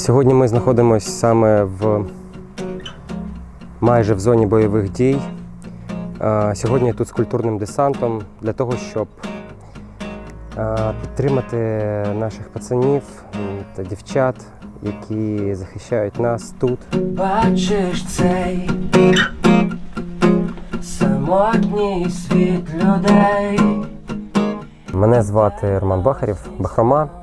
Сьогодні ми знаходимося саме в майже в зоні бойових дій. Сьогодні я тут з культурним десантом для того, щоб підтримати наших пацанів та дівчат, які захищають нас тут. Бачиш цей самотній світ людей. Мене звати Роман Бахарєв, Бахрома.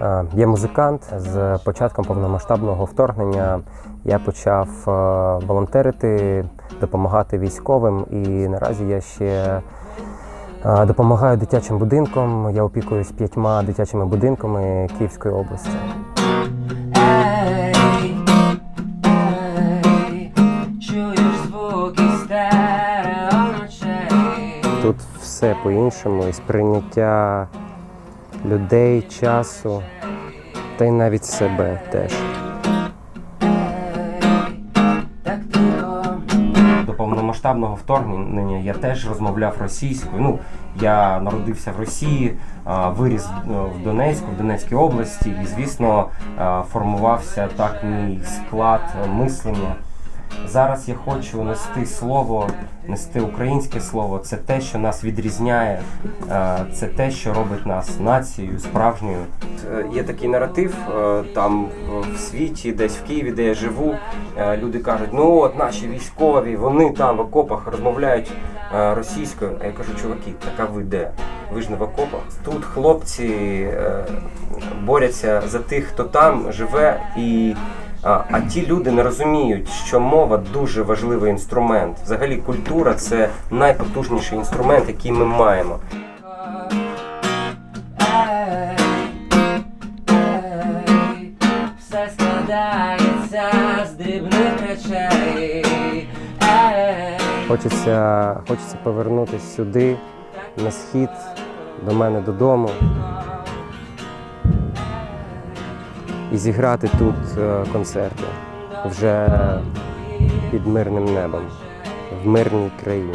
Е, Я музикант. З початком повномасштабного вторгнення я почав е, волонтерити, допомагати військовим. І наразі я ще е, допомагаю дитячим будинкам. Я опікуюсь п'ятьма дитячими будинками Київської області. Тут все по-іншому, і сприйняття людей, часу, та й навіть себе теж. До повномасштабного вторгнення я теж розмовляв російською. Ну, я народився в Росії, виріс е, в Донецьку, в Донецькій області, і, звісно, формувався так мій склад мислення. Зараз я хочу нести слово, нести українське слово. Це те, що нас відрізняє, е, це те, що робить нас нацією справжньою. Е, Є такий наратив е, там в світі, десь в Києві, де я живу. Люди кажуть, ну от наші військові, вони там в окопах розмовляють російською. А я кажу, чуваки, так а ви де? Ви ж не в окопах. Тут хлопці борються за тих, хто там живе і. А, а ті люди не розуміють, що мова дуже важливий інструмент. Взагалі, культура це найпотужніший інструмент, який ми маємо. Все складається з дрібних речей. Хочеться, хочеться повернутися сюди, на схід, до мене додому. І зіграти тут е, концерти вже під мирним небом, в мирній країні.